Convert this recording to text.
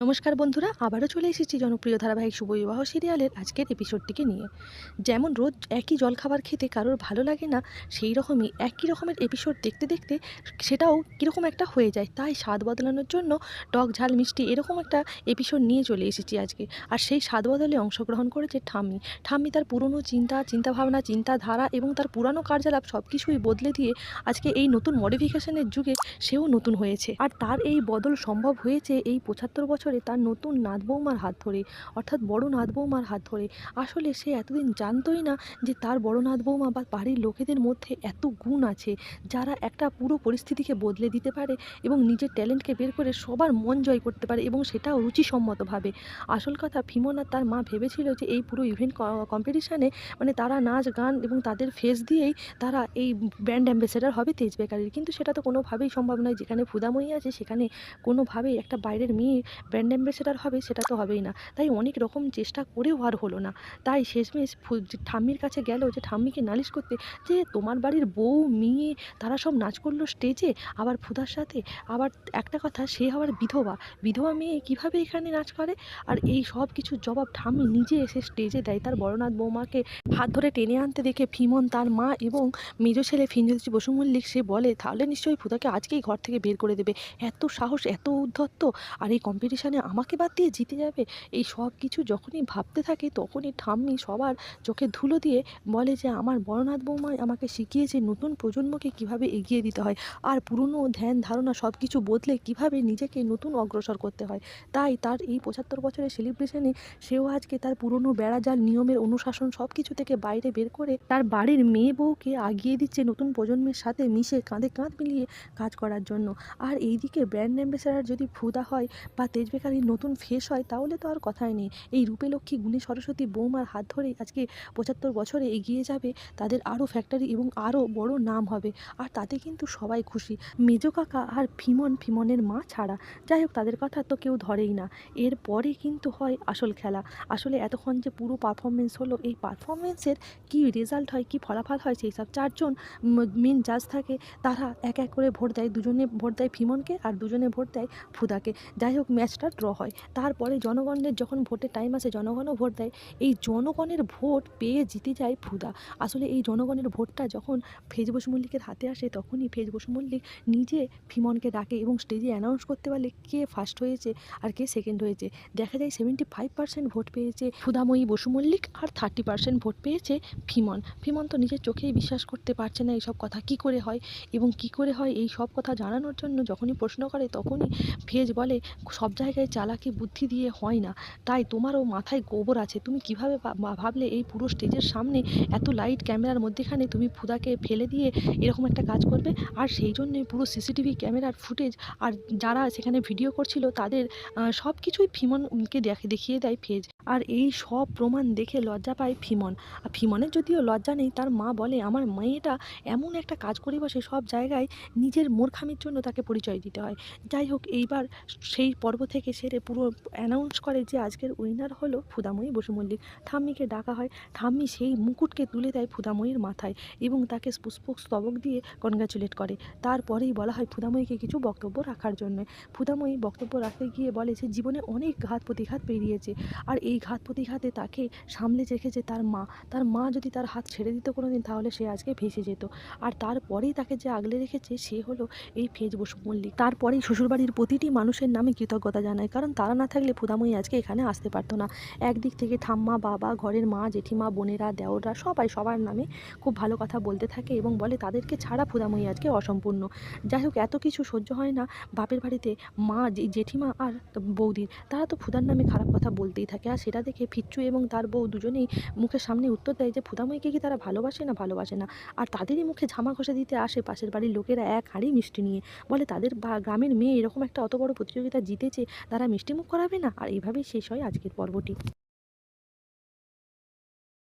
নমস্কার বন্ধুরা, আবারও চলে এসেছি জনপ্রিয় ধারাবাহিক শুভবিবাহ সিরিয়ালের আজকের এপিসোডটিকে নিয়ে। যেমন রোজ একই জলখাবার খেতে কারোর ভালো লাগে না, সেই রকমই একই রকমের এপিসোড দেখতে দেখতে সেটাও কীরকম একটা হয়ে যায়। তাই স্বাদ বদলানোর জন্য টক ঝাল, মিষ্টি এরকম একটা এপিসোড নিয়ে চলে এসেছি আজকে। আর সেই স্বাদ বদলে অংশগ্রহণ করেছে ঠাম্মি। ঠাম্মি তার পুরনো চিন্তা, চিন্তাভাবনা, চিন্তাধারা এবং তার পুরানো কার্যকলাপ সব কিছুই বদলে দিয়ে আজকে এই নতুন মডিফিকেশনের যুগে সেও নতুন হয়েছে। আর তার এই বদল সম্ভব হয়েছে এই পঁচাত্তর বছরে তার নতুন নাত বৌমার হাত ধরে, অর্থাৎ বড় নাত বৌমার হাত ধরে। আসলে সে এতদিন জানতোই না যে তার বড় নাত বৌমা বা বাড়ির লোকেদের মধ্যে এত গুণ আছে, যারা একটা পুরো পরিস্থিতিকে বদলে দিতে পারে এবং নিজের ট্যালেন্টকে বের করে সবার মন জয় করতে পারে এবং সেটাও রুচিসম্মতভাবে। আসল কথা, ফিমন তার মা ভেবেছিল যে এই পুরো ইভেন্ট কম্পিটিশানে মানে তারা নাচ, গান এবং তাদের ফেস দিয়েই তারা এই ব্র্যান্ড অ্যাম্বাসেডার হবে তেজ বেকারির। কিন্তু সেটা তো কোনোভাবেই সম্ভব নয়। যেখানে ফুদাময়ী আছে সেখানে কোনোভাবেই একটা বাইরের মেয়ে ব্র্যান্ড অ্যাম্বাসেডার হবে সেটা তো হবেই না। তাই অনেক রকম চেষ্টা করেও আর হলো না। তাই শেষমেশ ঠাম্মির কাছে গেল যে ঠাম্মিকে নালিশ করতে, যে তোমার বাড়ির বউ, মেয়ে, তারা সব নাচ করল স্টেজে আবার ফুদার সাথে, আবার একটা কথা, সে আবার বিধবা। বিধবা মেয়ে কীভাবে এখানে নাচ করে? আর এই সব কিছুর জবাব ঠাম্মি নিজে এসে স্টেজে দেয়। তার বড়নাথ বৌমাকে হাত ধরে টেনে আনতে দেখে ফিমন তার মা এবং মেজ ছেলে ফিঞ্জলজি বসু মল্লিক সে বলে, তাহলে নিশ্চয়ই ফুদাকে আজকেই ঘর থেকে বের করে দেবে। এত সাহস, এত উদ্ধত্ত আর এই কম্পিটিশানে আমাকে বাদ দিয়ে জিতে যাবে? এই সব কিছু যখনই ভাবতে থাকে, তখনই ঠাম্মি সবার চোখে ধুলো দিয়ে বলে যে, আমার বড়নাথ বৌমা আমাকে শিখিয়েছে নতুন প্রজন্মকে কীভাবে এগিয়ে দিতে হয় আর পুরনো ধ্যান, ধারণা সব কিছু বদলে কীভাবে নিজেকে নতুন অগ্রসর করতে হয়। তাই তার এই পঁচাত্তর বছরের সেলিব্রেশনে সেও আজকে তার পুরনো বেড়াজাল, নিয়মের অনুশাসন সব কিছু থেকে বাইরে বের করে তার বাড়ির মেয়ে বউকে আগিয়ে দিচ্ছে নতুন প্রজন্মের সাথে মিশে কাঁধে কাঁধ মিলিয়ে কাজ করার জন্য। আর এইদিকে ব্র্যান্ড অ্যাম্বাসেডার যদি ফুদা হয় বা তেজ বেকারির নতুন ফেস হয়, তাহলে তো আর কথাই নেই। এই রূপেলক্ষ্মী গুণী সরস্বতী, বৌমার হাত ধরেই আজকে পঁচাত্তর বছরে এগিয়ে যাবে, তাদের আরও ফ্যাক্টরি এবং আরও বড় নাম হবে। আর তাতে কিন্তু সবাই খুশি। মেজো কাকা আর ফিমন ফিমনের মা ছাড়া। যাই হোক, তাদের কথা তো কেউ ধরেই না। এরপরে কিন্তু হয় আসল খেলা। আসলে এতক্ষণ যে পুরো পারফরমেন্স হলো, এই পারফরমেন্সের কী রেজাল্ট হয়, কী ফলাফল হয়, সেই সব চারজন মেন জাজ থাকে। তারা এক এক করে ভোট দেয়। দুজনে ভোট দেয় ফিমনকে আর দুজনে ভোট দেয় ফুদাকে যাই হোক ম্যাচটা ড্র হয়। তারপরে জনগণের যখন ভোটের টাইম আসে, জনগণও ভোট দেয়। এই জনগণের ভোট পেয়ে জিতে যায় ফুদা আসলে এই জনগণের ভোটটা যখন ফেজ বসু মল্লিকের হাতে আসে, তখনই ফেজ বসু মল্লিক নিজে ফিমনকে ডাকে এবং স্টেজে অ্যানাউন্স করতে পারলে কে ফার্স্ট হয়েছে আর কে সেকেন্ড হয়েছে। দেখা যায় সেভেন্টি ফাইভ পার্সেন্ট ভোট পেয়েছে ফুদাময়ী বসু মল্লিক আর থার্টি পার্সেন্ট ভোট পেয়েছে ফিমন। ফিমন তো নিজের চোখেই বিশ্বাস করতে পারছে না এইসব কথা কি করে হয় এবং কি করে হয় এই সব কথা জানানোর জন্য যখনই প্রশ্ন করে, তখনই ফেজ বলে, সব জায়গায় চালাকি বুদ্ধি দিয়ে হয় না। তাই তোমারও মাথায় গোবর আছে। তুমি কীভাবে ভাবলে এই পুরো স্টেজের সামনে এত লাইট ক্যামেরার মধ্যেখানে তুমি ফুদাকে ফেলে দিয়ে এরকম একটা কাজ করবে? আর সেই জন্যে পুরো সিসিটিভি ক্যামেরার ফুটেজ আর যারা সেখানে ভিডিও করছিল তাদের সব কিছুই ফিমনকে দেখে, দেখিয়ে দেয় ফেজ আর এই সব প্রমাণ দেখে লজ্জা পায় ফিমন। আর ফিমনের যদিও লজ্জা নেই, তার মা বলে, আমার মেয়েটা এমন একটা কাজ করে বসে, সব জায়গায় নিজের মূর্খামির জন্য তাকে পরিচয় দিতে হয়। যাই হোক, এইবার সেই পর্ব থেকে সেরে পুরো অ্যানাউন্স করে যে আজকের উইনার হলো ফুদাময়ী বসু মল্লিক। ঠাম্মিকে ডাকা হয়। ঠাম্মি সেই মুকুটকে তুলে দেয় ফুদাময়ীর মাথায় এবং তাকে পুষ্পক স্তবক দিয়ে কনগ্রাচুলেট করে। তারপরেই বলা হয় ফুদাময়ীকে কিছু বক্তব্য রাখার জন্য। ফুদাময়ী বক্তব্য রাখতে গিয়ে বলে যে, জীবনে অনেক ঘাত প্রতিঘাত পেরিয়েছে। আর এই ঘাত প্রতিঘাতে তাকে সামলে রেখেছে তার মা তার মা যদি তার হাত ছেড়ে দিত কোনো দিন তাহলে সে আজকে ভেসে যেত। আর তারপরেই তাকে যে আগলে রেখেছে, সে হলো এই ফেজ বসু মল্লিক। তারপরেই শ্বশুরবাড়ির প্রতিটি মানুষের নামে কৃতজ্ঞতা জানায়, কারণ তারা না থাকলে ফুদাময়ী আজকে এখানে আসতে পারতো না। একদিক থেকে ঠাম্মা, বাবা, ঘরের মা, জেঠিমা, বোনেরা, দেওররা সবাই সবার নামে খুব ভালো কথা বলতে থাকে এবং বলে, তাদেরকে ছাড়া ফুদাময়ী আজকে অসম্পূর্ণ। যাই হোক, এত কিছু সহ্য হয় না। বাপের বাড়িতে মা জেঠিমা আর বৌদির, তারা তো ফুদার নামে খারাপ কথা বলতেই থাকে। আর সেটা দেখে ফিচ্চু এবং তার বউ দুজনেই মুখের সামনে উত্তর দেয় যে ফুদাময়ীকে কি তারা ভালোবাসে না ভালোবাসে না? আর তাদেরই মুখে ঝামা ঘষে দিতে আসে পাশের বাড়ির লোকেরা এক হাঁড়ি মিষ্টি নিয়ে। বলে, তাদের গ্রামের মেয়ে এরকম একটা অত বড় প্রতিযোগিতা জিতেছে, তারা মিষ্টিমুখ করাবে না? আর এভাবেই শেষ হয় আজকের পর্বটি।